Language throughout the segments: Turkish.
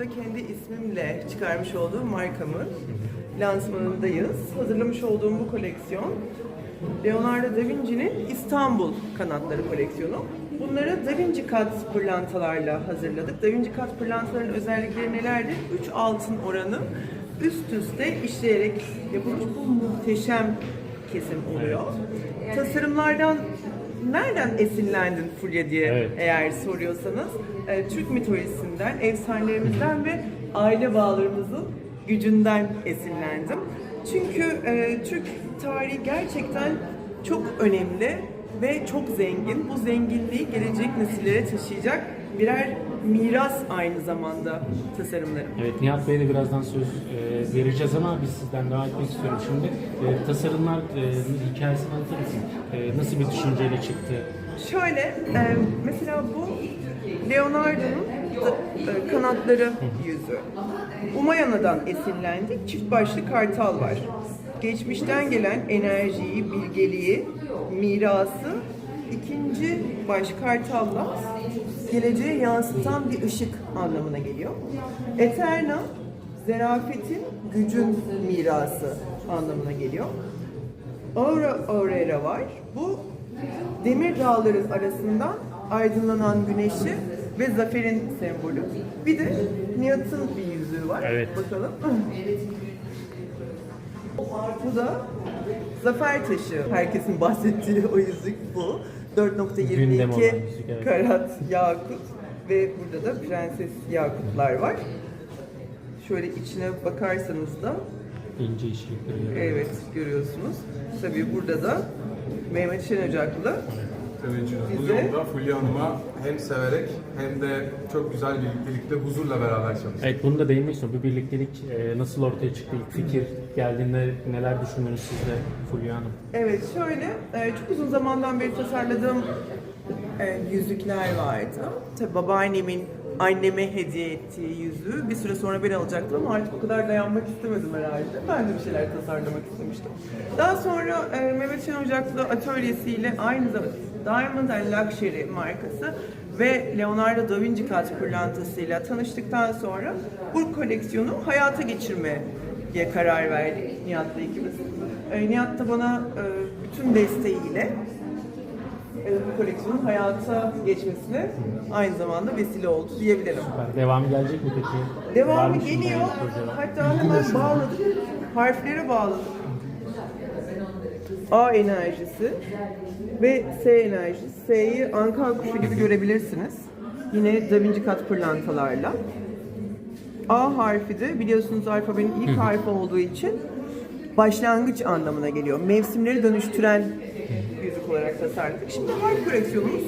burada kendi ismimle çıkarmış olduğum markamın lansmanındayız. Hazırlamış olduğum bu koleksiyon Leonardo da Vinci'nin İstanbul kanatları koleksiyonu. Bunları Da Vinci kat pırlantalarla hazırladık. Da Vinci kat pırlantaların özellikleri nelerdir? 3 altın oranı üst üste işleyerek yapılmış bu muhteşem kesim oluyor. Tasarımlardan nereden esinlendin Fulya diye Evet. eğer soruyorsanız e, Türk mitolojisinden, efsanelerimizden ve aile bağlarımızın gücünden esinlendim. Çünkü e, Türk tarihi gerçekten çok önemli ve çok zengin. Bu zenginliği gelecek nesillere taşıyacak birer miras aynı zamanda tasarımlarım. Evet Nihat Bey'e de birazdan söz e, vereceğiz ama biz sizden devam etmek istiyorum şimdi. E, tasarımlar e, hikayesini anlatır mısın? E, nasıl bir düşünceyle çıktı? Şöyle, e, mesela bu Leonardo'nun e, kanatları yüzü. Umayana'dan esinlendik. Çift başlı kartal var. Geçmişten gelen enerjiyi, bilgeliği, mirası ikinci baş kartalla geleceğe yansıtan bir ışık anlamına geliyor. Eterna, zerafetin, gücün mirası anlamına geliyor. Aura Aurora var. Bu demir dağların arasından aydınlanan güneşi ve zaferin sembolü. Bir de Nihat'ın bir yüzüğü var. Evet. Bakalım. Bu da zafer taşı. Herkesin bahsettiği o yüzük bu. Gündem olan 4.22 yüzük, evet. karat yakut ve burada da prenses yakutlar var. Şöyle içine bakarsanız da İnce işçilikleri. Evet görüyorsunuz. Tabii burada da Mehmet Şen Ocaklı Teveccühünüz bu yolda Fulya Hanım'a hem severek hem de çok güzel birliktelikte huzurla beraber çalıştık. Evet bunu da değinmek istiyorum. Bu birliktelik e, nasıl ortaya çıktı? İlk fikir geldiğinde neler düşündünüz siz de Fulya Hanım? Evet şöyle e, çok uzun zamandan beri tasarladığım e, yüzükler vardı. Tabii babaannemin anneme hediye ettiği yüzüğü bir süre sonra ben alacaktım ama artık o kadar dayanmak istemedim herhalde. Ben de bir şeyler tasarlamak istemiştim. Daha sonra e, Mehmet Şen Ocaklı atölyesiyle aynı zamanda Diamond and Luxury markası ve Leonardo da Vinci kat pırlantasıyla tanıştıktan sonra bu koleksiyonu hayata geçirmeye karar verdik Nihat'la ikimiz. E, Nihat da bana e, bütün desteğiyle bu koleksiyonun hayata geçmesine aynı zamanda vesile oldu diyebilirim. Süper. Devamı gelecek mi peki? Devamı mı geliyor. projeler? Hatta hemen bağladık. Harfleri bağladık. A enerjisi ve S enerjisi. S'yi Ankara kuşu gibi görebilirsiniz. Yine Da Vinci kat pırlantalarla. A harfi de biliyorsunuz alfabenin ilk harfi olduğu için başlangıç anlamına geliyor. Mevsimleri dönüştüren olarak tasarladık. Şimdi harf koleksiyonumuz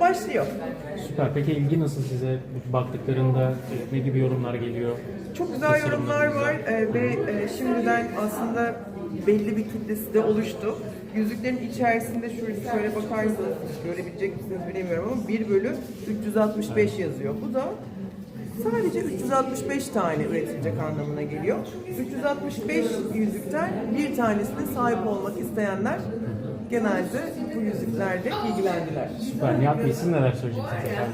başlıyor. Süper. Peki ilgi nasıl size baktıklarında ne gibi yorumlar geliyor? Çok güzel yorumlar var e, ve e, şimdiden aslında belli bir kitlesi de oluştu. Yüzüklerin içerisinde şöyle, şöyle bakarsanız görebilecek misiniz bilemiyorum ama 1 bölü 365 yazıyor. Bu da sadece 365 tane üretilecek anlamına geliyor. 365 yüzükten bir tanesine sahip olmak isteyenler genelde bu yüzüklerle ilgilendiler. Süper. Nihat Bey siz neler söyleyeceksiniz efendim?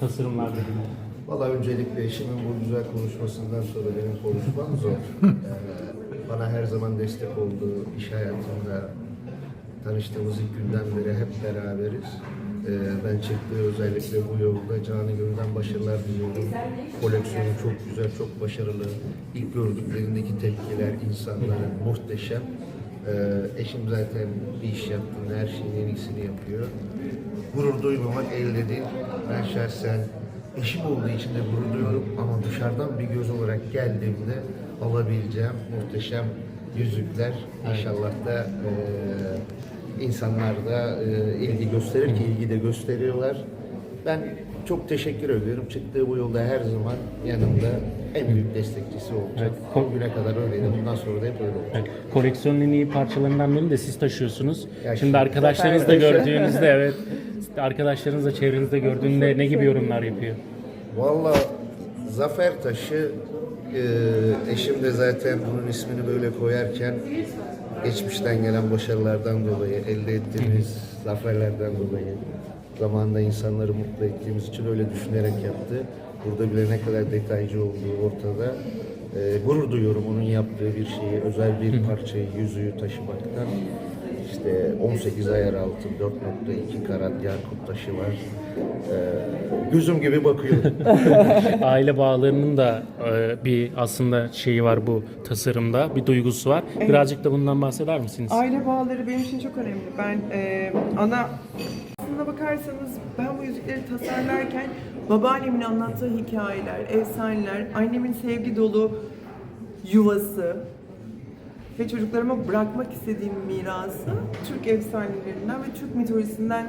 Tasarımlarla ilgili. Valla öncelikle eşimin bu güzel konuşmasından sonra benim konuşmam zor. Ee, Bana her zaman destek oldu iş hayatımda. Tanıştığımız ilk günden beri hep beraberiz. Ee, Ben çıktığı özellikle bu yolda canı gönülden başarılar diliyorum. Koleksiyonu çok güzel, çok başarılı. İlk gördüklerindeki tepkiler insanların muhteşem. Ee, Eşim zaten bir iş yaptığında her şeyin en iyisini yapıyor. Gurur duymamak elde değil. Ben şahsen eşim olduğu için de gurur duyuyorum ama dışarıdan bir göz olarak geldiğimde alabileceğim muhteşem yüzükler inşallah da e, insanlar da e, ilgi gösterir ki ilgi de gösteriyorlar. Ben çok teşekkür ediyorum. Çıktığı bu yolda her zaman yanımda en büyük destekçisi olacak. Evet. O güne kadar öyleydi. Bundan sonra da hep öyle olacak. Evet, koleksiyonun en iyi parçalarından birini de siz taşıyorsunuz. Ya Şimdi şimdi- arkadaşlarınız da gördüğünüzde evet. Arkadaşlarınız da çevrenizde gördüğünde ne gibi yorumlar yapıyor? Valla Zafer Taşı e, eşim de zaten bunun ismini böyle koyarken geçmişten gelen başarılardan dolayı elde ettiğimiz zaferlerden dolayı Zamanında insanları mutlu ettiğimiz için öyle düşünerek yaptı. Burada bile ne kadar detaycı olduğu ortada. Ee, gurur duyuyorum onun yaptığı bir şeyi, özel bir parçayı, yüzüğü taşımaktan. İşte 18 ayar altın, 4.2 karat yakut taşı var. Ee, gözüm gibi bakıyorum. Aile bağlarının da e, bir aslında şeyi var bu tasarımda, bir duygusu var. Birazcık da bundan bahseder misiniz? Aile bağları benim için çok önemli. Ben e, ana aslına bakarsanız ben bu yüzükleri tasarlarken babaannemin anlattığı hikayeler, efsaneler, annemin sevgi dolu yuvası ve çocuklarıma bırakmak istediğim mirası Türk efsanelerinden ve Türk mitolojisinden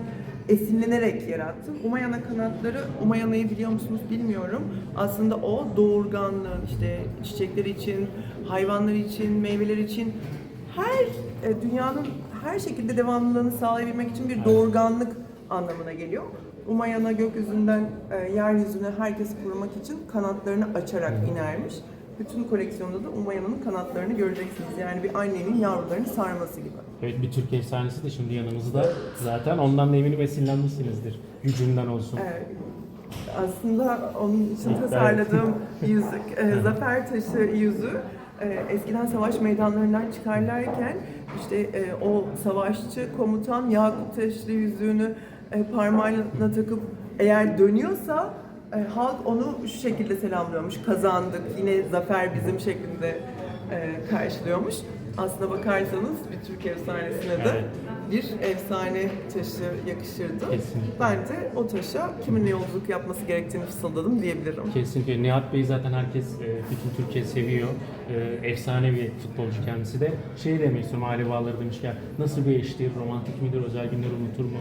esinlenerek yarattım. Umayana kanatları, Umayana'yı biliyor musunuz bilmiyorum. Aslında o doğurganlığın işte çiçekler için, hayvanlar için, meyveler için her e, dünyanın her şekilde devamlılığını sağlayabilmek için bir doğurganlık anlamına geliyor. Umayana gökyüzünden e, yeryüzüne herkes korumak için kanatlarını açarak inermiş. Bütün koleksiyonda da Umayana'nın kanatlarını göreceksiniz. Yani bir annenin yavrularını sarması gibi. Evet bir Türk efsanesi de şimdi yanımızda. Zaten ondan da eminim esinlenmişsinizdir. Gücünden olsun. Evet. Aslında onun için tasarladığım yüzük, e, zafer taşı yüzüğü e, eskiden savaş meydanlarından çıkarlarken işte e, o savaşçı komutan yakut taşlı yüzüğünü e, parmağına takıp eğer dönüyorsa e, halk onu şu şekilde selamlıyormuş. Kazandık, yine zafer bizim şeklinde e, karşılıyormuş. Aslına bakarsanız bir Türk efsanesine de bir efsane taşı yakışırdı. Kesinlikle. Ben de o taşa kiminle yolculuk yapması gerektiğini fısıldadım diyebilirim. Kesinlikle. Nihat Bey zaten herkes, e, bütün Türkiye seviyor. E, Efsane bir futbolcu kendisi de. Şey demek istiyorum aile bağları demişken nasıl bir eştir, romantik midir, özel günleri unutur mu?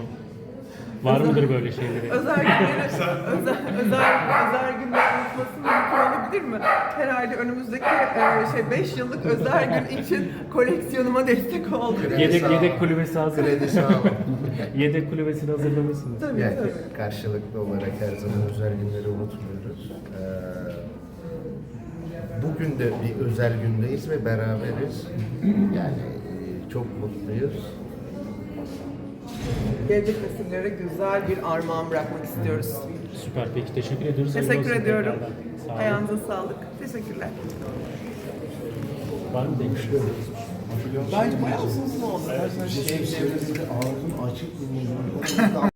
Var mıdır böyle şeyleri? Özel günleri, özel, özel, özel günler unutması mümkün olabilir mi? Herhalde önümüzdeki e, şey 5 yıllık özel gün için koleksiyonuma destek oldu. Yedek, yedek kulübesi hazır. Kredi sağ olun. yedek kulübesini hazırlamışsınız. Tabii Yani tabii. karşılıklı olarak her zaman özel günleri unutmuyoruz. Ee, bugün de bir özel gündeyiz ve beraberiz. Yani e, çok mutluyuz. Gelecek nesillere güzel bir armağan bırakmak istiyoruz. Süper peki teşekkür ediyoruz. Teşekkür ediyorum. Sağ olun. Ayağınıza sağlık. Teşekkürler. Var mı demişler? Bence bayağı uzun oldu. Şey, ağzım açık mı?